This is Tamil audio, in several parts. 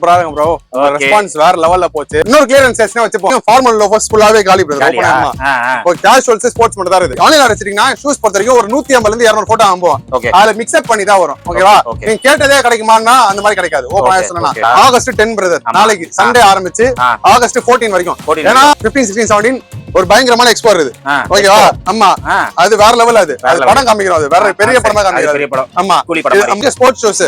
சூப்பராக ப்ரோ Okay. ரெஸ்பான்ஸ் வேற லெவல்ல போச்சு. இன்னொரு கிளியரன்ஸ் செஷன் வச்சுப்போம். ஃபார்மல் லோஃபர்ஸ் ஃபுல்லாவே காலி ஆ. இப்போ கேஷுவல்ஸ் ஸ்போர்ட்ஸ் மட்டும் தான் இருக்கு ஆன்லைன்ல வச்சிட்டீங்கன்னா ஷூஸ் பொறுத்த வரைக்கும் ஒரு நூத்தி ஐம்பதுல இருந்து இருநூறு போட்டோ ஓகே அதுல மிக்ஸ்அப் பண்ணி தான் வரும். ஓகேவா. நீங்க கேட்டதே கிடைக்குமான்னா அந்த மாதிரி கிடைக்காது. ஓப்பன் சொன்னா. August ten brother. நாளைக்கு சண்டே ஆரம்பிச்சு. ஆகஸ்ட் 14 வரைக்கும். 14 ஏன்னா 15 16 17 ஒரு பயங்கரமான எக்ஸ்போ இருக்குது. ஆ, ஓகேவா ஆமா அது வேற லெவல் அது. படம் காமிக்கிறோம் அது. வேற பெரிய படமா படம். ஆமா கூலி படம். இது ஸ்போர்ட்ஸ் ஷூஸ்.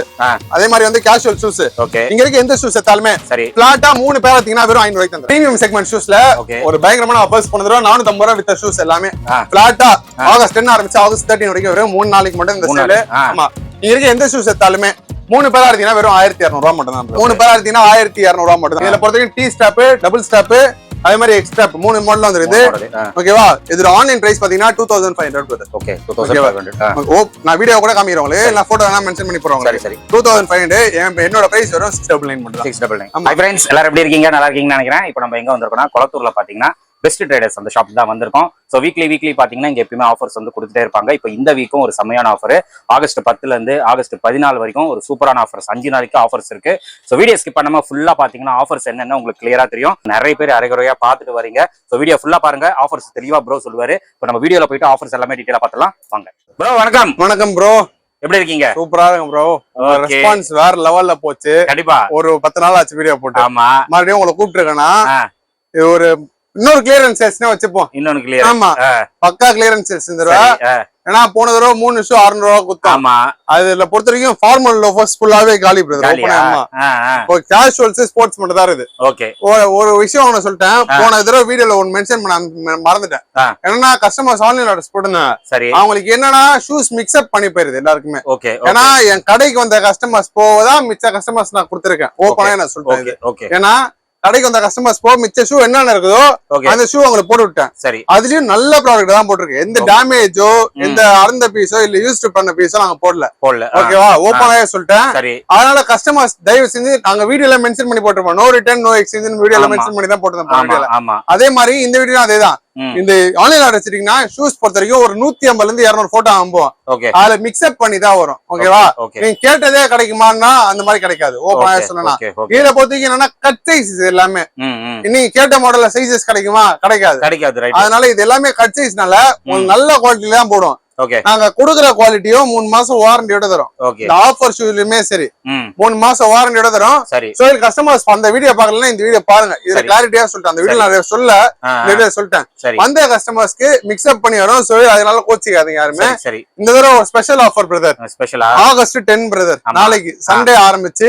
அதே மாதிரி வந்து கேஷுவல் ஷூஸ் ஓகே. இங்க இருக்க எந்த ஷூஸ் எடுத்தாலுமே சரி. பிளாட்டா மூணு பேர் எடுத்தீங்கன்னா வெறும் ஐநூறு ரூபாய்க்கு பிரீமியம் செக்மெண்ட் ஷூஸ்ல ஒரு பயங்கரமான போன தடவை நானூத்தி ஐம்பது ரூபா வித்த ஷூஸ் எல்லாமே. பிளாட்டா ஆகஸ்ட் டென் ஆரம்பிச்சு ஆகஸ்ட் தேர்ட்டின் வரைக்கும் வெறும் மூணு நாளைக்கு மட்டும் இந்த சேலு. ஆமா. இங்க இருக்க எந்த ஷூஸ் எடுத்தாலுமே மூணு பேரா எடுத்தீங்கன்னா வெறும் ஆயிரத்தி இரநூறுவா மட்டும் தான் மூணு பேரா எடுத்தீங்கன்னா ஆயிரத்தி இரநூறுவா மட்டும் தான் இதுல பொறுத்த வரைக்கும் டீ ஸ்டாப் டபுள் ஸ்டாப் அதே மாதிரி எக்ஸ்ட்ரா மூணு மாடல் வந்துருது. ஓகேவா இதுல ஆன்லைன் பிரைஸ் பாத்தீங்கன்னா two thousand five hundred okay oh நான் வீடியோ கூட காமிக்கிறேன் உங்களுக்கு. நான் போட்டோ வேணா மென்ஷன் பண்ணி போறேன் சரி சரி. டூ தௌசண்ட் ஃபைவ் ஹண்ட்ரட் என்னோட பிரைஸ் வெறும் six double nine six double nine friends எல்லாரும் எப்படி இருக்கீங்க நல்லா இருக்கீங்கன்னு நினைக்கிறேன். இப்போ நம்ம எங்க வந்திருக்கோம்னா குளத்தூர்ல பாத்தீங்கன்னா பெஸ்ட் ட்ரேடர்ஸ் அந்த ஷாப் தான் வந்திருக்கோம். ஸோ வீக்லி வீக்லி பாத்தீங்கன்னா இங்க எப்பயுமே ஆஃபர்ஸ் வந்து கொடுத்துட்டே இருப்பாங்க. இப்போ இந்த வீக்கும் ஒரு செம்மையான ஆஃபர் ஆகஸ்ட் பத்துல இருந்து ஆகஸ்ட் பதினாலு வரைக்கும் ஒரு சூப்பரான ஆஃபர்ஸ் அஞ்சு நாளைக்கு ஆஃபர்ஸ் இருக்கு. ஸோ வீடியோ ஸ்கிப் பண்ணாம ஃபுல்லா பாத்தீங்கன்னா ஆஃபர்ஸ் என்னன்னு உங்களுக்கு கிளியரா தெரியும். நிறைய பேர் அரைகுறையா பார்த்துட்டு வரீங்க. ஸோ வீடியோ ஃபுல்லா பாருங்க. ஆஃபர்ஸ் தெளிவா ப்ரோ சொல்லுவாரு. இப்போ நம்ம வீடியோல போயிட்டு ஆஃபர்ஸ் எல்லாமே டீட்டெயிலா பார்த்துலாம் வாங்க. ப்ரோ வணக்கம். வணக்கம் ப்ரோ எப்படி இருக்கீங்க? சூப்பரா இருக்கு ப்ரோ. ரெஸ்பான்ஸ் வேற லெவல்ல போச்சு. கண்டிப்பா. ஒரு பத்து நாள் ஆச்சு வீடியோ போட்டு. ஆமா. மறுபடியும் உங்களை கூப்பிட்டுருக்கேன்னா ஆ. இது ஒரு இன்னொரு கிளியரன்ஸ் செஷனே வச்சுப்போம். இன்னொன்னு கிளியர் ஆமா. பக்கா கிளியரன்ஸ் செஸ் இந்த தடவை ஏன்னா போன தடவை மூணு ஷூ அறுநூறு ரூபா குத்தோம். ஆமா. அதுல பொறுத்த வரைக்கும் ஃபார்மல் லோஃபர்ஸ் ஃபுல்லாவே காலி பிரதர். இப்போ கேஷுவல்ஸ் ஸ்போர்ட்ஸ் மட்டும் தான் இருக்குது. ஓகே. ஒரு விஷயம் ஒண்ணு சொல்லிட்டேன். போன தடவை வீடியோல ஒன்னு மென்ஷன் பண்ண மறந்துட்டேன். என்னன்னா கஸ்டமர்ஸ் ஆன்லைன் ஆர்டர்ஸ் போட்டிருந்தாங்க சரி. அவங்களுக்கு என்னன்னா ஷூஸ் மிக்ஸ்அப் பண்ணி போயிருது எல்லாருக்குமே. ஓகே ஏன்னா என் கடைக்கு வந்த கஸ்டமர்ஸ் போதான் மிச்ச கஸ்டமர்ஸ் நான் கொடுத்துருக்கேன். ஓப்பனா நான் இது. ஓகே. ஏன்னா கடைக்கு வந்த கஸ்டமர்ஸ் போ மிச்ச ஷூ என்னென்ன இருக்குதோ அந்த ஷூ அவங்களுக்கு போட்டு விட்டேன். சரி. அதுலயும் நல்ல ப்ராடக்ட் தான் போட்டிருக்கு. எந்த. டேமேஜோ. எந்த அறந்த பீஸோ இல்ல யூஸ்டு பண்ண பீஸோ நாங்க போடல. போடல. ஓகேவா ஓப்பனாவே சொல்லிட்டேன். சரி. அதனால கஸ்டமர்ஸ் தயவு செஞ்சு நாங்க வீடியோல மென்ஷன் பண்ணி போட்டிருப்போம். நோ ரிட்டர்ன் நோ எக்ஸ்சேஞ்ச் வீடியோல ஆமா. மென்ஷன் பண்ணி தான் போட்டிருந்தோம். அதே மாதிரி இந்த வீடியோ அதேதான். இந்த ஆன்லைன் ஆர்டர் வச்சிட்டீங்கன்னா ஷூஸ் பொறுத்த வரைக்கும் ஒரு நூத்தி ஐம்பதுல இருந்து இருநூறு போட்டோ அனுப்புவோம். ஓகே அதுல மிக்ஸ்அப் பண்ணி தான் வரும். ஓகேவா ஓகே நீங்க கேட்டதே கிடைக்குமான்னா அந்த மாதிரி கிடைக்காது. ஓப்பனாவே சொல்லலாம் ஓகே ஓகே இதுல பொறுத்த வரைக்கும் என்னன்னா கட் சைஸ் எல்லாமே. நீங்க கேட்ட மாடல்ல சைஸஸ் கிடைக்குமா? கிடைக்காது. கிடைக்காது அதனால இது எல்லாமே கட் சைஸ்னால உங்களுக்கு நல்ல குவாலிட்டில தான் போடும். நாங்க கொடுக்குற குவாலிட்டியும் மூணு மாசம் வாரண்டியோட தரும். இந்த ஆஃபர் ஷூலுமே சரி. ம். மூணு மாசம் வாரண்டியோட தரும். சோ கஸ்டமர்ஸ் அந்த வீடியோ பார்க்கலன்னா இந்த வீடியோ பாருங்க. இதுல. கிளாரிட்டியா சொல்லிட்டேன். அந்த வீடியோ நான் சொல்ல வீடியோ சொல்லிட்டேன். வந்த கஸ்டமர்ஸ்க்கு மிக்ஸ்அப் பண்ணி வரும். சோ அதனால கோச்சிக்காதீங்க யாருமே. இந்த தடவை ஒரு ஸ்பெஷல் ஆஃபர் பிரதர் ஸ்பெஷலா ஆகஸ்ட் டென் பிரதர். நாளைக்கு சண்டே ஆரம்பிச்சு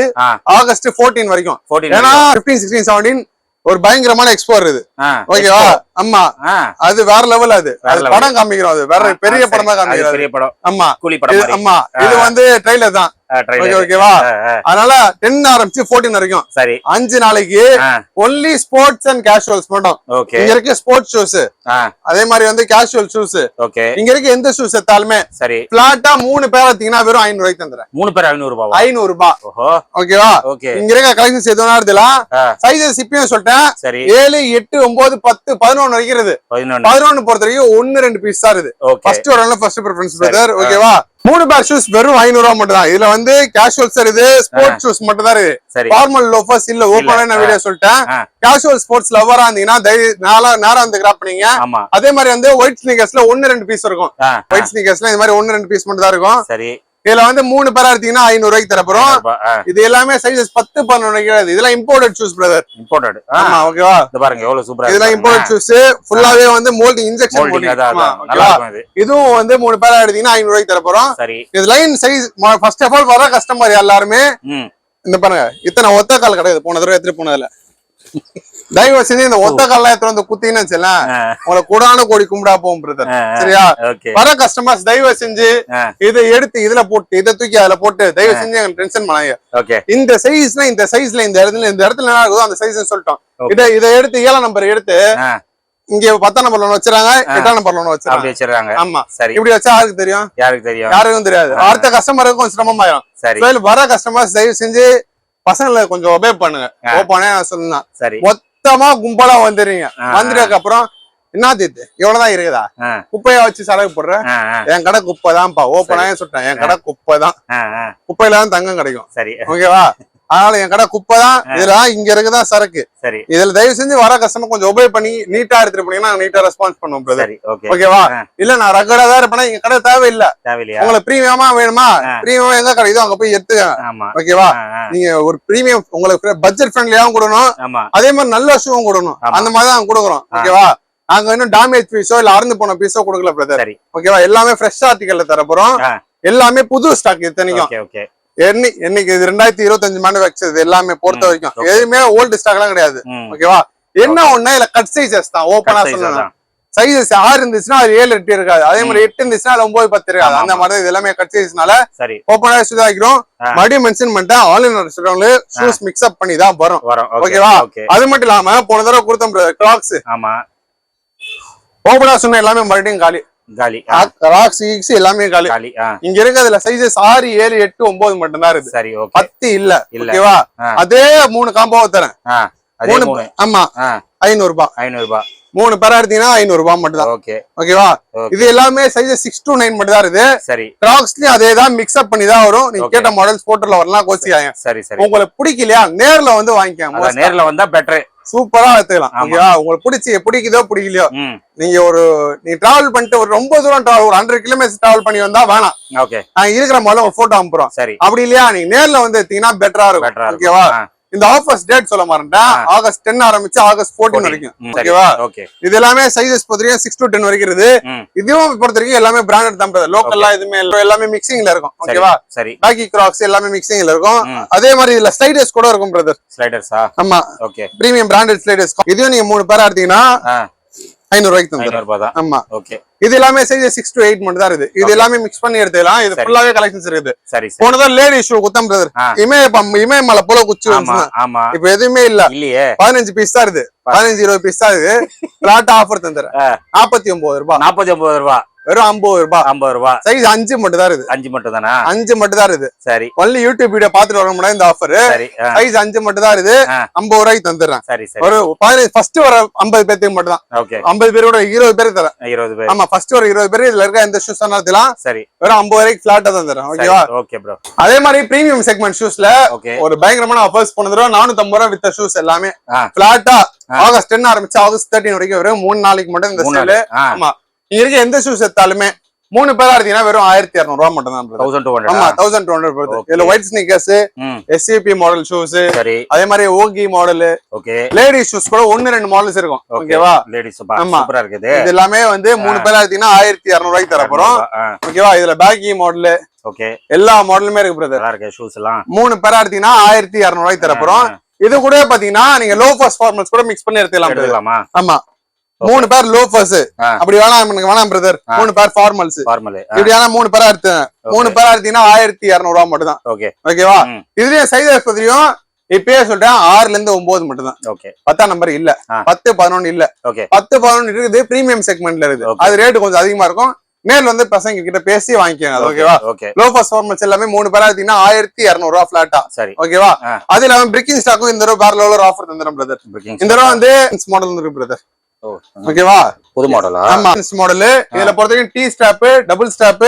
ஆகஸ்ட் 14 வரைக்கும். ஃபோர்டீன் ஏன்னா 15 16 17 ஒரு பயங்கரமான எக்ஸ்போ இருக்குது ஆ ஓகேவா ஆமா. அது வேற லெவல் அது. படம் காமிக்கிறோம் அது. வேற பெரிய. படமா பெரிய படம். ஆமா. கூலி படம் இது- மாதிரி. ஆமா. இது வந்து ட்ரெயிலர் தான். ஓகேவா அதனால டென் ஆரம்பிச்சு 14 வரைக்கும். சரி. அஞ்சு நாளைக்கு ஒன்லி ஸ்போர்ட்ஸ் அண்ட் கேஷுவல்ஸ் மட்டும். இங்க இருக்க ஸ்போர்ட்ஸ் ஷூஸ் அதே மாதிரி வந்து கேஷுவல் ஷூஸ் ஓகே இங்க இருக்க எந்த ஷூஸ் எடுத்தாலுமே சரி. பிளாட்டா மூணு பேர் எடுத்தீங்கன்னா வெறும் ஐநூறு ரூபாய்க்கு தந்துறேன் மூணு பேர் ஐநூறு ரூபாவா ஐநூறு ரூபாய் ஓஹோ. ஓகேவா ஓகே இங்க இருக்க கலெக்ஷன்ஸ் எதுவும் இருக்கலாம். சைஸஸ் இப்பயும் சொல்லிட்டேன். சரி. ஏழு எட்டு ஒன்பது பத்து பதினொன்னு வரைக்கும் இருக்குது. பதினொன்னு. பொறுத்த வரைக்கும் ஒன்னு ரெண்டு பீஸ் தான் இருக்குது. ஃபர்ஸ்ட் வரல ஃபர்ஸ்ட் ப்ரிஃபரன்ஸ். பிரதர். ஓகேவா மூணு பேர் ஷூஸ் வெறும் ஐநூறு ரூபா மட்டும் தான் இதுல வந்து கேஷுவல்ஸ் இருக்குது ஸ்போர்ட்ஸ் ஷூஸ் மட்டும் தான் இருக்கு. ஃபார்மல் லோஃபர்ஸ் இல்ல ஓப்பனா நான். வீடியோ சொல்லிட்டேன். கேஷுவல் ஸ்போர்ட்ஸ் லவரா இருந்தீங்கன்னா நாலா நேரம் வந்து கிராப் பண்ணீங்க. அதே மாதிரி வந்து ஒயிட் ஸ்னீக்கர்ஸ்ல ஒன்னு ரெண்டு பீஸ் இருக்கும். ஒயிட் ஸ்னீக்கர்ஸ்ல இந்த மாதிரி ஒன்னு ரெண்டு பீஸ் மட்டும் தான் இருக்கும். சரி. இதுல வந்து மூணு பேரா எடுத்தீங்கன்னா ஐநூறு ரூபாய்க்கு தரப்போறோம். இது எல்லாமே சைஸஸ் பத்து பன்னெண்டு கிடையாது. இதெல்லாம் இம்போர்ட்டட் ஷூஸ் பிரதர் இம்போர்ட்டட் ஆமா ஓகேவா பாருங்க எவ்வளவு சூப்பரா இதெல்லாம் இம்போர்ட் ஷூஸ் ஃபுல்லாவே வந்து மோல்டிங் இன்ஜெக்ஷன் மோல்டிங் இதுவும் வந்து மூணு பேரா எடுத்தீங்கன்னா ஐநூறு ரூபாய்க்கு தரப்போறோம். சரி. இது line size first of all வர கஸ்டமர் எல்லாருமே இந்த பாருங்க இத்தனை ஒத்த கால் கிடையாது. போன தடவை எடுத்துட்டு போனதுல. தயவு செஞ்சு இந்த ஒத்த கால்லாம் எடுத்துட்டு வந்து குத்தீங்கன்னு ஆ, உங்களை கூடான கோடி கும்பிடா போகும் பிரதர். சரியா? வர கஸ்டமர்ஸ் தயவு செஞ்சு. இதை எடுத்து இதுல போட்டு இதை தூக்கி அதுல போட்டு தயவு செஞ்சு எங்களுக்கு டென்ஷன் பண்ணாங்க இந்த சைஸ்னா இந்த சைஸ்ல இந்த இடத்துல இந்த இடத்துல என்ன இருக்குதோ அந்த சைஸ் சொல்லிட்டோம். இதை இதை எடுத்து ஏழாம் நம்பர் எடுத்து இங்க பத்தாம் நம்பர்ல ஒண்ணு வச்சிருக்காங்க எட்டாம் நம்பர்ல ஒண்ணு வச்சிருக்காங்க ஆமா. சரி. இப்படி வச்சா யாருக்கு தெரியும்? யாருக்கு தெரியும்? யாருக்கும் தெரியாது. அடுத்த கஸ்டமருக்கு கொஞ்சம் சிரமமாயிரும். சரி. வர கஸ்டமர்ஸ் தயவு செஞ்சு பசங்களை கொஞ்சம் ஒபே பண்ணுங்க. ஓப்பனே சொல்லலாம் சரி. மொத்தமா கும்பலா வந்துடுறீங்க. வந்துட்டதுக்கு அப்புறம் என்ன தீத்து இவ்வளவுதான் இருக்குதா? குப்பையா வச்சு செலவு போடுற? என் கடை குப்பை தான்ப்பா ஓப்பனாவே சொல்லிட்டேன். என் கடை குப்பை தான் ஆ, ஆ, குப்பையில தான் தங்கம் கிடைக்கும். சரி. ஓகேவா அதனால என் கடை குப்பை தான் இதெல்லாம் இங்க இருக்குதான் சரக்கு. சரி. இதுல தயவு செஞ்சு வர கஸ்டமர் கொஞ்சம் ஒபே பண்ணி நீட்டா எடுத்துட்டு போனீங்கன்னா நீட்டா ரெஸ்பான்ஸ் பண்ணுவோம் பிரதர் ஓகேவா. இல்ல நான் ரகடா தான் இருப்பேன்னா எங்க கடை தேவையில்லை. உங்களுக்கு பிரீமியமா வேணுமா. பிரீமியமா எங்க கிடைக்குதோ அங்க போய் எடுத்துக்க ஆமா. ஓகேவா. நீங்க ஒரு பிரீமியம் உங்களுக்கு பட்ஜெட் ஃப்ரெண்ட்லியாவும் கொடுக்கணும். அதே மாதிரி நல்ல ஷூவும் கொடுக்கணும். அந்த மாதிரி தான் கொடுக்குறோம். ஓகேவா நாங்க இன்னும் டேமேஜ் பீஸோ இல்ல அறந்து போன பீஸோ கொடுக்கல பிரதர் சரி. ஓகேவா எல்லாமே ஃப்ரெஷ் ஆர்டிகல்ல தர போறோம் ஆ. எல்லாமே புது ஸ்டாக் இத்தனைக்கும். என்னை என்னைக்கு இது ரெண்டாயிரத்தி இருபத்தஞ்சு மேனுஃபேக்சர் இது எல்லாமே பொறுத்த வரைக்கும். எதுவுமே ஓல்டு ஸ்டாக் எல்லாம் கிடையாது. ஓகேவா? என்ன ஒண்ணு? இல்ல கட் சைசஸ் தான். ஓப்பனா அதான். சைஸஸ் ஆறு இருந்துச்சுன்னா அது ஏழு எட்டு இருக்காது. அதே மாதிரி எட்டு இருந்துச்சுன்னா அது ஒன்பது பத்து இருக்காது. அந்த மாதிரி இது எல்லாமே கட் சைஸ்னால சரி. ஓப்பனா சுதாக்கிறோம். மறுபடியும் மென்ஷன் பண்ணிட்டேன் ஆன்லைன் ரெஸ்டாரண்ட்ல ஷூஸ் மிக்ஸ் அப் பண்ணி தான் வரும். வரோம். ஓகே ஓகேவா? ஓகே. அது மட்டும் இல்லாம போன தடவை கொடுத்தோம் கிராக்ஸ் ஆமா. ஓப்பனா சொன்ன எல்லாமே மறுபடியும் காலி. காலி எல்லாமே காலி. காலி இங்க இருக்கிறதுல ஆறு ஏழு எட்டு ஒன்பது மட்டும் தான் இருக்கு சரி ஓகே பத்து இல்ல. ஓகேவா. அதே மூணு காம்போ தரேன். மூணு ஆமா. ஐநூறு ரூபாய் ஐநூறு ரூபாய் மூணு பேரா எடுத்தீங்கன்னா ஐநூறு ரூபாய் மட்டும் தான் ஓகே ஓகேவா. இது எல்லாமே சைஸ் சிக்ஸ் டு நைன் மட்டும் தான் சரி. கிராக்ஸ்லயும் அதே தான் மிக்ஸ் அப் பண்ணி தான் வரும். நீங்க. கேட்ட மாடல்ஸ் போட்டோல வரலாம் கோச்சிக்காங்க சரி சரி. உங்களுக்கு பிடிக்கலையா? நேர்ல வந்து வாங்கிக்கோங்க நேர்ல வந்தா பெட்டர் சூப்பரா எடுத்துக்கலாம். ஓகேவா? உங்களுக்கு பிடிச்சி பிடிக்குதோ பிடிக்கலையோ நீங்க ஒரு நீங்க டிராவல் பண்ணிட்டு ஒரு ரொம்ப தூரம் ஒரு ஹண்ட்ரட் கிலோமீட்டர் டிராவல் பண்ணி வந்தா வேணாம். ஓகே நாங்க இருக்கிற முதல்ல ஒரு போட்டோ அனுப்புறோம். சரி. அப்படி இல்லையா? நீங்க நேர்ல வந்து எடுத்தீங்கன்னா பெட்டரா இருக்கும். ஓகேவா? இந்த ஆஃபர்ஸ் டேட் சொல்ல மாட்டேன். ஆகஸ்ட் டென் ஆரம்பிச்சு ஆகஸ்ட் ஃபோர்டீன் வரைக்கும். ஓகேவா ஓகே இது எல்லாமே சைஸஸ் பொறுத்த வரைக்கும் சிக்ஸ் டு டென் வரைக்கும் இருக்குது. இதுவும் பொறுத்த வரைக்கும் எல்லாமே பிராண்டட் தான் லோக்கல்லா எதுவுமே எல்லாமே மிக்சிங்ல இருக்கும். ஓகேவா சரி டாக்கி கிராக்ஸ் எல்லாமே மிக்சிங்ல இருக்கும். அதே மாதிரி இதுல ஸ்லைடர்ஸ் கூட இருக்கும் பிரதர் ஸ்லைடர்ஸா ஆமா. ஓகே பிரீமியம் பிராண்டட் ஸ்லைடர்ஸ் இதையும் நீங்க மூணு பேரா எடுத்தீங்கன்னா ஆ ஐநூறு ரூபாய்க்கு தந்துடும் ரூபாய் ஆமா. ஓகே. இது எல்லாமே சைஸ் சிக்ஸ் டு எயிட் மட்டும் தான் இருக்குது. இது. எல்லாமே மிக்ஸ் பண்ணி எடுத்துக்கலாம். இது. ஃபுல்லாவே கலெக்ஷன்ஸ் இருக்குது. சரி போனதான் லேடி ஷூ குத்தம் பிரதர். இமய இமயமலை போல குச்சி ஆமா இப்ப எதுவுமே இல்ல. இல்லையே. பதினஞ்சு பீஸ் தான் இருக்குது. பதினஞ்சு இருபது பீஸ் தான் இருக்குது. பிளாட் ஆஃபர் தந்துடுறேன். நாற்பத்தி ஒன்பது ரூபாய். நாற்பத்தி ஒன்பது ரூபா வெறும் ஐம்பது ரூபாய் ஐம்பது ரூபா. சைஸ் அஞ்சு மட்டும் தான் இருக்குது. அஞ்சு மட்டும் தானா அஞ்சு மட்டும் தான் இருக்குது. சரி. ஒன்லி யூடியூப் வீடியோ பாத்துட்டு வர முடியாது இந்த ஆஃபர் சைஸ் அஞ்சு மட்டும் தான் இருக்குது. ஐம்பது ரூபாய்க்கு தந்துடுறேன். சரி சரி. ஒரு பதினஞ்சு ஃபர்ஸ்ட் வர ஐம்பது பேருக்கு மட்டும் தான் ஓகே. ஐம்பது பேரோட இருபது பேருக்கு தரேன். இருபது பேர். ஆமா ஃபர்ஸ்ட் ஒரு இருபது பேர் இதுல இருக்க எந்த ஷூஸ் எடுத்துலாம் சரி. வெறும் ஐம்பது வரைக்கும் பிளாட்டா சரி ஓகேவா ஓகே ப்ரோ அதே மாதிரி பிரீமியம் செக்மெண்ட் ஷூஸ்ல ஒரு பயங்கரமான ஆஃபர்ஸ் தடவை நானூத்தி ஐம்பது ரூபா வித்த ஷூஸ் எல்லாமே. பிளாட்டா. ஆகஸ்ட் டென் ஆரம்பிச்சு ஆகஸ்ட் தேர்ட்டின் வரைக்கும் வெறும் மூணு நாளைக்கு மட்டும் இந்த ஆமா. நீங்க இருக்க எந்த ஷூஸ் எடுத்தாலுமே மூணு பேரா எடுத்தீங்கன்னா வெறும் ஆயிரத்தி இரநூறு ரூபா மட்டும் தான் தௌசண்ட் டூ ஆமா ஹண்ட்ரட் தௌசண்ட் டூ ஹண்ட்ரட் வருது Okay. இதுல ஒயிட் ஸ்னீக்கர்ஸ் ம். எஸ்சிபி மாடல் ஷூஸ் சரி. அதே மாதிரி ஓகி மாடல் ஓகே லேடிஸ் ஷூஸ் கூட ஒன்னு ரெண்டு மாடல்ஸ் இருக்கும். ஓகே ஓகேவா லேடிஸ் ஆமா. இருக்குது. இது எல்லாமே வந்து மூணு பேரா எடுத்தீங்கன்னா ஆயிரத்தி இரநூறு ரூபாய்க்கு தர போறோம் ஓகேவா இதுல பேக்கி மாடல் ஓகே எல்லா மாடலுமே இருக்கு பிரதர் இருக்கு ஷூஸ் எல்லாம்? மூணு பேரா எடுத்தீங்கன்னா ஆயிரத்தி இரநூறு ரூபாய்க்கு தர போறோம். இது கூட பாத்தீங்கன்னா நீங்க லோ ஃபர்ஸ்ட் ஃபார்மல்ஸ் கூட மிக்ஸ் பண்ணி. எடுத்துக்கலாமா? ஆமா. மூணு பேர் லோ ஃபர்ஸ்ட் ஆ. அப்படி வேணாம் எனக்கு வேணாம் பிரதர். மூணு பேர் ஃபார்மல்ஸ் ஃபார்மல் இப்படி வேணா மூணு பேரா எடுத்து மூணு பேரா எடுத்தீங்கன்னா ஆயிரத்தி இரநூறு ரூபா மட்டும் தான் ஓகே ஓகேவா. இதுலயும் சைஸ் பத்திரியும் இப்பயே சொல்லிட்டேன் ஆறுல இருந்து ஒன்பது மட்டும் தான் ஓகே பத்தாம் நம்பர் இல்ல. பத்து பதினொன்னு இல்ல. ஓகே பத்து பதினொன்னு இருக்குது பிரீமியம் செக்மெண்ட்ல இருக்குது. Okay. அது ரேட் கொஞ்சம் அதிகமா இருக்கும். நேர்ல வந்து பசங்க கிட்ட பேசி வாங்கிக்கோங்க ஓகேவா ஓகே லோ ஃபர்ஸ்ட் ஃபார்மல்ஸ் எல்லாமே மூணு பேரா எடுத்தீங்கன்னா ஆயிரத்தி இரநூறு ரூபா பிளாட்டா சரி. ஓகேவா. அது இல்லாம பிரிக்கிங் ஸ்டாக்கும் இந்த வேற லெவலர் ஆஃபர் தந்துடும் பிரதர் இந்த தடவை வந்து மாடல் இருக்கு பிரதர் ஓகேவா புது மாடலா ஆமா. மாடல் இதுல பொறுத்த வரைக்கும் டி ஸ்டாப் டபுள் ஸ்டாப்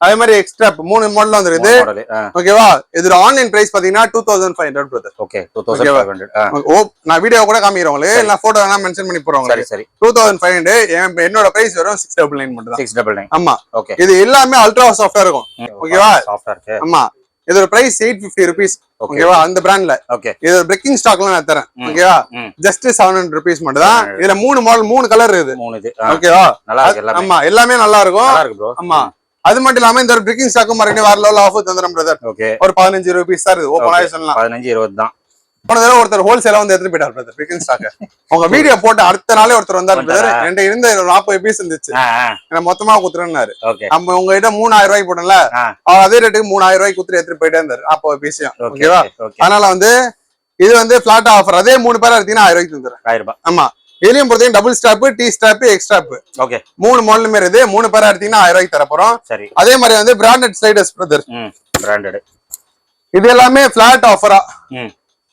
அதே மாதிரி எக்ஸ்ட்ராப் மூணு மாடல் வந்துருது ஓகேவா இதுல ஆன்லைன் பிரைஸ் பாத்தீங்கன்னா two thousand five hundred brother okay two thousand oh நான் வீடியோ கூட காமிக்கிறேன் உங்களுக்கு நான் போட்டோ வேணா மென்ஷன் பண்ணி போறேன் சரி சரி. டூ தௌசண்ட் ஃபைவ் ஹண்ட்ரட் என்னோட பிரைஸ் வரும் சிக்ஸ் டபுள் நைன் மட்டும் சிக்ஸ் டபுள் நைன் ஆமா. ஓகே இது எல்லாமே அல்ட்ரா சாஃப்டா இருக்கும். ஓகேவா? சாஃப்டா இருக்கு. ஆமா. இதோட price eight fifty rupees okay ஓகேவா அந்த பிராண்ட்ல ஓகே இது பிரேக்கிங் ஸ்டாக்ல நான் தரேன். ஓகேவா. ஜஸ்ட் செவன் ஹண்ட்ரட் ருபீஸ் மட்டும் தான் 700. இதுல மூணு மாடல் மூணு கலர் இருக்குது மூணு இது. ஓகேவா நல்லா இருக்கு எல்லாமே. ஆமா எல்லாமே நல்லா இருக்கும். நல்லா இருக்கு ப்ரோ ஆமா. அது மட்டும் இல்லாம இந்த பிரேக்கிங் ஸ்டாக்கும் மறுபடியும் வேற லெவல் ஆஃபர் தந்துடும் பிரதர் ஓகே ஒரு பதினஞ்சு ருபீஸ் தான் இருக்குது. ஓப்பன் ஆகி சொல்லலாம் பதினஞ்சு இருபது தான் போன தடவை ஒருத்தர் ஹோல்சேலா வந்து எடுத்துட்டு போயிட்டார் பிரதர் பிரேக்கிங் ஸ்டாக் உங்க வீடியோ போட்டு அடுத்த நாளே ஒருத்தர் வந்தார் பிரதர்? என்கிட்ட இருந்த நாற்பது பீஸ் இருந்துச்சு. எனக்கு மொத்தமா குத்துறேன்னாரு. நம்ம உங்ககிட்ட மூணாயிரம் ரூபாய்க்கு போட்டோம்ல அவர் அதே ரேட்டுக்கு மூணாயிரம் ரூபாய்க்கு குத்துட்டு எடுத்துட்டு போயிட்டே இருந்தாரு நாற்பது பீஸையும் ஓகேவா அதனால வந்து இது வந்து பிளாட் ஆஃபர் அதே மூணு பேரா எடுத்தீங்கன்னா ஆயிரம் ரூபாய்க்கு தந்துடுறேன். ஆயிரம் ரூபாய். ஆமா. இதுலயும் பொறுத்தவரைக்கும் டபுள் ஸ்டாப் டி ஸ்டாப் எக்ஸ்ட்ராப் ஓகே மூணு மாடலுமே இருக்குது. மூணு பேரா எடுத்தீங்கன்னா ஆயிரம் ரூபாய்க்கு தர போறோம் சரி. அதே மாதிரி வந்து பிராண்டட் ஸ்லைடர்ஸ் பிரதர் பிராண்டட் இது எல்லாமே பிளாட் ஆஃபரா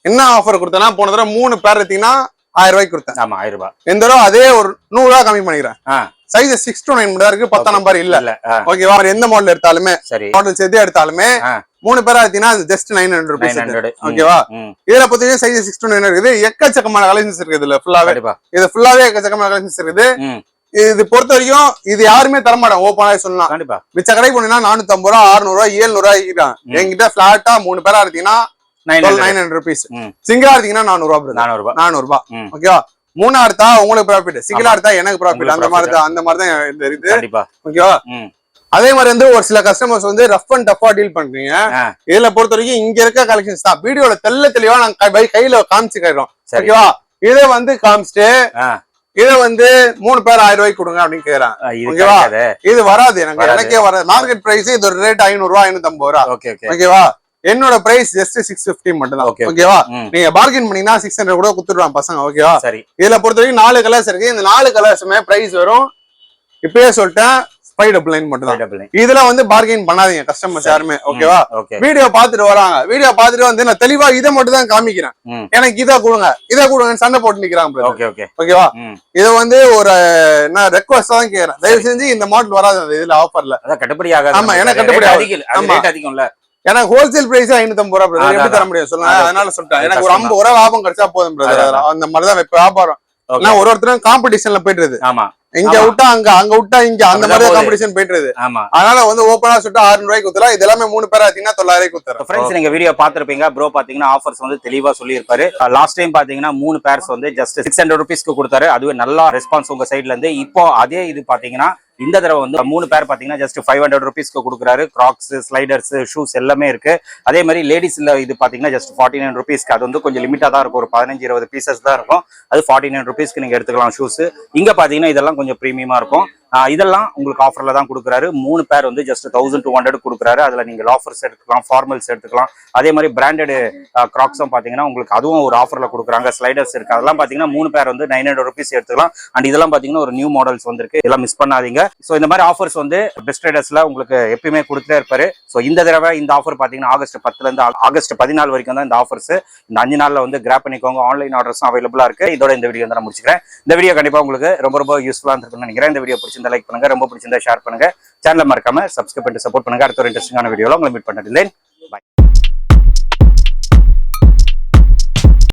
என்ன ஆஃபர் கொடுத்தேன்னா போன தடவை மூணு பேர் எடுத்தீங்கன்னா ஆயிரம் ரூபாய்க்கு கொடுத்தேன். ஆமா ஆயிரம் ரூபாய். இந்த தடவை அதே ஒரு நூறு ரூபா கம்மி பண்ணிக்கிறேன். சைஸ் சிக்ஸ் டு நைன் மட்டும் இருக்கு பத்தாம் நம்பர் இல்ல. இல்ல ஓகேவா எந்த மாடல் எடுத்தாலுமே சரி. மாடல் சேர்த்து எடுத்தாலுமே. மூணு பேரா எடுத்தீங்கன்னா ஜஸ்ட் நைன் ஹண்ட்ரட் ருபீஸ் ஓகேவா இதுல பொறுத்தவரைக்கும் சைஸ் சிக்ஸ் டு நைன் இருக்குது. எக்கச்சக்கமான கலெக்ஷன்ஸ் இருக்குது இதுல ஃபுல்லாவே இது ஃபுல்லாவே எக்கச்சக்கமான கலெக்ஷன்ஸ் இருக்குது. இது பொறுத்த வரைக்கும் இது யாருமே தர மாட்டாங்க ஓப்பனாவே சொல்லலாம். கண்டிப்பா. மிச்ச கடைக்கு போனீங்கன்னா நானூத்தி ஐம்பது ரூபா அறுநூறு ரூபா ஏழுநூறு ரூபாய். என்கிட்ட பிளாட்டா மூணு பேரா எடுத்தீங்கன்னா நைன் ஹண்ட்ரட் ருபீஸ். சிங்கிளா எடுத்தீங்கன்னா நானூறு ரூபா நானூறு ரூபாய் நானூறு ரூபாய் ம். ஓகேவா மூணா எடுத்தா உங்களுக்கு ப்ராஃபிட் சிங்கிளா. எடுத்தா எனக்கு ப்ராஃபிட் அந்த மாதிரி. தான் அந்த மாதிரி தான் இருக்குது. ஓகேவா அதே மாதிரி வந்து ஒரு சில கஸ்டமர்ஸ் வந்து ரஃப் அண்ட் டஃபா டீல் பண்றீங்க. இதுல பொறுத்த வரைக்கும் இங்க இருக்க கலெக்ஷன்ஸ் தான். வீடியோல தெல்ல தெளிவா நாங்க கையில காமிச்சு கைறோம் சரி. ஓகேவா இதை வந்து காமிச்சிட்டு இதை வந்து மூணு பேர் ஆயிரம் ரூபாய்க்கு கொடுங்க அப்படின்னு கேக்குறேன். ஓகேவா? இது வராது எனக்கு. வராது. எனக்கே வராது. மார்க்கெட் பிரைஸ் இது ஒரு ரேட் ஐநூறு ரூபா ஐநூத்தி ஐம்பது ரூபா. Okay okay. ஓகேவா என்னோட பிரைஸ் ஜஸ்ட் சிக்ஸ் பிப்டி மட்டும் தான். ஓகேவா நீங்க பார்கெயின் பண்ணீங்கன்னா சிக்ஸ் ஹண்ட்ரட் கூட குத்துடுவாங்க பசங்க ஓகேவா சரி. இதுல பொறுத்த வரைக்கும் நாலு கலர்ஸ் இருக்கு. இந்த நாலு கலர்ஸுமே பிரைஸ் வரும். இப்பயே சொல்லிட்டேன் ஃபைவ் டபுள் நைன் மட்டும் தான் இதுல வந்து பார்கெயின் பண்ணாதீங்க கஸ்டமர்ஸ் யாருமே ஓகேவா ஓகே வீடியோ பார்த்துட்டு வராங்க. வீடியோ பார்த்துட்டு வந்து நான் தெளிவா இதை மட்டும் தான் காமிக்கிறேன் எனக்கு இதை கொடுங்க இதை கொடுங்கன்னு சண்டை போட்டு நிக்கிறாங்க brother. ஓகே ஓகே ஓகேவா இது வந்து ஒரு நான் ரெக்வஸ்ட் தான் கேக்குறேன் தயவு செஞ்சு இந்த மாடல் வராது இதுல ஆஃபர்ல கட்டுப்படி ஆகாது. ஆமா. எனக்கு கட்டுப்படி. அதிகம் அது ஆமா. அதிகம்ல. எனக்கு ஹோல்சேல் பிரைஸ் ஐநூத்தி ஐம்பது ரூபா. அதான், எப்படி தர. முடியும் சொல்லுங்க அதான். அதனால சொல்லிட்டேன் எனக்கு ஒரு ஐம்பது ரூபா லாபம் கிடைச்சா போதும். அதான். அந்த மாதிரி தான் இப்ப வியாபாரம் நான் ஒரு ஒருத்தரும் காம்படிஷன்ல போயிட்டு ஆமா இங்க. விட்டா அங்க அங்க விட்டா இங்க அந்த மாதிரி. காம்படிஷன் போயிட்டு ஆமா அதனால வந்து ஓப்பனா சொல்லிட்டு ஆறு ரூபாய்க்கு குத்தலாம் இது எல்லாமே மூணு பேரா எடுத்தீங்கன்னா தொள்ளாயிரம் குத்துறேன் ஃப்ரெண்ட்ஸ் நீங்க வீடியோ பாத்திருப்பீங்க ப்ரோ பாத்தீங்கன்னா ஆஃபர்ஸ் வந்து தெளிவா சொல்லியிருப்பாரு லாஸ்ட் டைம் பாத்தீங்கன்னா மூணு பேர்ஸ் வந்து ஜஸ்ட் சிக்ஸ் ஹண்ட்ரட் ருபீஸ்க்கு கொடுத்தாரு அதுவே நல்லா ரெஸ்பான்ஸ் உங்க சைட்ல இருந்து இப்போ அதே இது பாத்தீங்கன்னா இந்த தடவை வந்து மூணு பேர் பாத்தீங்கன்னா ஜஸ்ட் ஃபைவ் ஹண்ட்ரட் ருபீஸ்க்கு கொடுக்குறாரு. கிராக்ஸ் ஸ்லைடர்ஸ் ஷூஸ் எல்லாமே இருக்கு. அதே மாதிரி லேடிஸ்ல இது பாத்தீங்கன்னா ஜஸ்ட் ஃபார்ட்டி நைன் ருபீஸ்க்கு அது வந்து கொஞ்சம் லிமிட்டா தான் இருக்கும். ஒரு பதினஞ்சு இருபது பீசஸ் தான் இருக்கும். அது ஃபார்ட்டி நைன் ருபீஸ்க்கு நீங்க எடுத்துக்கலாம் ஷூஸ் இங்க பாத்தீங்கன்னா இதெல்லாம் கொஞ்சம் ப்ரீமியமா இருக்கும். இதெல்லாம் உங்களுக்கு ஆஃபர்ல தான் கொடுக்குறாரு. மூணு பேர் வந்து ஜஸ்ட் தௌசண்ட் டூ ஹண்ட்ரட் கொடுக்குறாரு. அதுல நீங்க லாஃபர்ஸ் எடுத்துக்கலாம் ஃபார்மல்ஸ் எடுத்துக்கலாம். அதே மாதிரி பிராண்டடு கிராக்ஸும் பாத்தீங்கன்னா உங்களுக்கு அதுவும் ஒரு ஆஃபரில் கொடுக்குறாங்க. ஸ்லைடர்ஸ் இருக்குது அதெல்லாம் பாத்தீங்கன்னா மூணு பேர் வந்து நைன் ஹண்ட்ரட் ருபீஸ் எடுத்துக்கலாம். அண்ட் இதெல்லாம் பாத்தீங்கன்னா ஒரு நியூ மாடல்ஸ் வந்திருக்கு. இதெல்லாம் மிஸ் பண்ணாதீங்க. ஸோ இந்த மாதிரி ஆஃபர்ஸ் வந்து பெஸ்ட் ரைடர்ஸ்ல உங்களுக்கு எப்பயுமே கொடுத்துட்டே இருப்பார். ஸோ இந்த தடவை இந்த ஆஃபர் பாத்தீங்கன்னா ஆகஸ்ட் பத்துல இருந்து ஆ- ஆகஸ்ட் பதினாலு வரைக்கும் தான் இந்த ஆஃபர்ஸ் இந்த அஞ்சு நாள்ல வந்து கிராப் பண்ணிக்கோங்க. ஆன்லைன் ஆர்டர்ஸும் அவைலபிளா இருக்குது இதோட இந்த வீடியோ வந்து நான் முடிச்சுக்கிறேன். இந்த வீடியோ கண்டிப்பா உங்களுக்கு ரொம்ப ரொம்ப யூஸ்ஃபுல்லா இருக்கும்னு நினைக்கிறேன். இந்த வீடியோ பிடிச்சிருந்தா லைக் பண்ணுங்க ரொம்ப பிடிச்சிருந்தா ஷேர் பண்ணுங்க. சேனலை மறக்காம சப்ஸ்கிரைப் பண்ணிட்டு சப்போர்ட் பண்ணுங்க. அடுத்த ஒரு இன்ட்ரெஸ்டிங்கான வீடியோவில் உங்களை மீட் பண்ணதில்லை